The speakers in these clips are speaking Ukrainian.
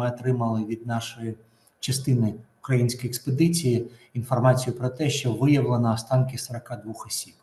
ми отримали від нашої частини української експедиції інформацію про те, що виявлено останки 42 осіб.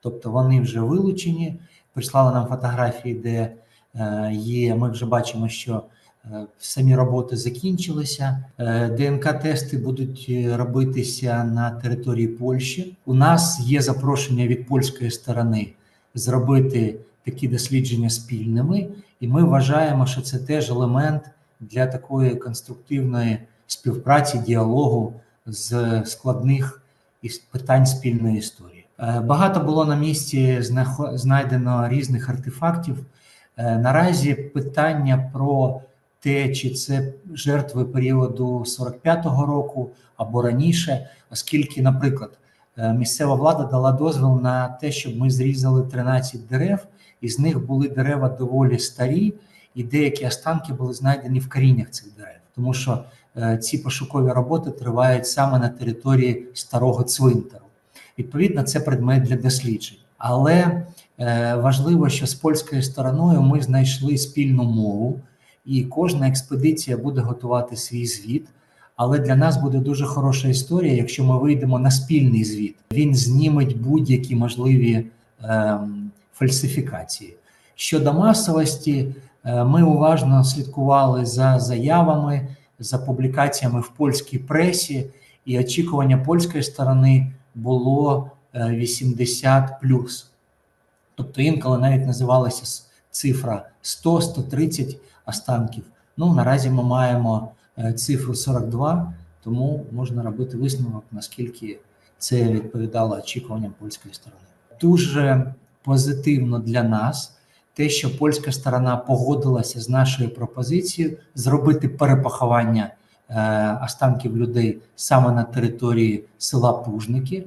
Тобто вони вже вилучені, прислали нам фотографії, де е, є. Ми вже бачимо, що е, самі роботи закінчилися. Е, ДНК-тести будуть робитися на території Польщі. У нас є запрошення від польської сторони зробити такі дослідження спільними, і ми вважаємо, що це теж елемент для такої конструктивної співпраці, діалогу з складних питань спільної історії. Е, Багато було на місці знайдено різних артефактів. Е, Наразі питання про те, чи це жертви періоду 45-го року або раніше, оскільки, наприклад, е, місцева влада дала дозвіл на те, щоб ми зрізали 13 дерев, із них були дерева доволі старі, і деякі останки були знайдені в коріннях цих дерев, тому що е, ці пошукові роботи тривають саме на території старого цвинтару. Відповідно, це предмет для досліджень. Але е, важливо, що з польською стороною ми знайшли спільну мову, і кожна експедиція буде готувати свій звіт. Але для нас буде дуже хороша історія, якщо ми вийдемо на спільний звіт. Він зніметь будь-які можливі ем, фальсифікації. Щодо масовості, е, ми уважно слідкували за заявами, за публікаціями в польській пресі, і очікування польської сторони було е, 80 Тобто інколи навіть називалася цифра 100-130 останків. Ну наразі ми маємо е, цифру 42, тому можна робити висновок, наскільки це відповідало очікуванням польської сторони. Дуже позитивно для нас те, що польська сторона погодилася з нашою пропозицією зробити перепоховання е, останків людей саме на території села Пужники.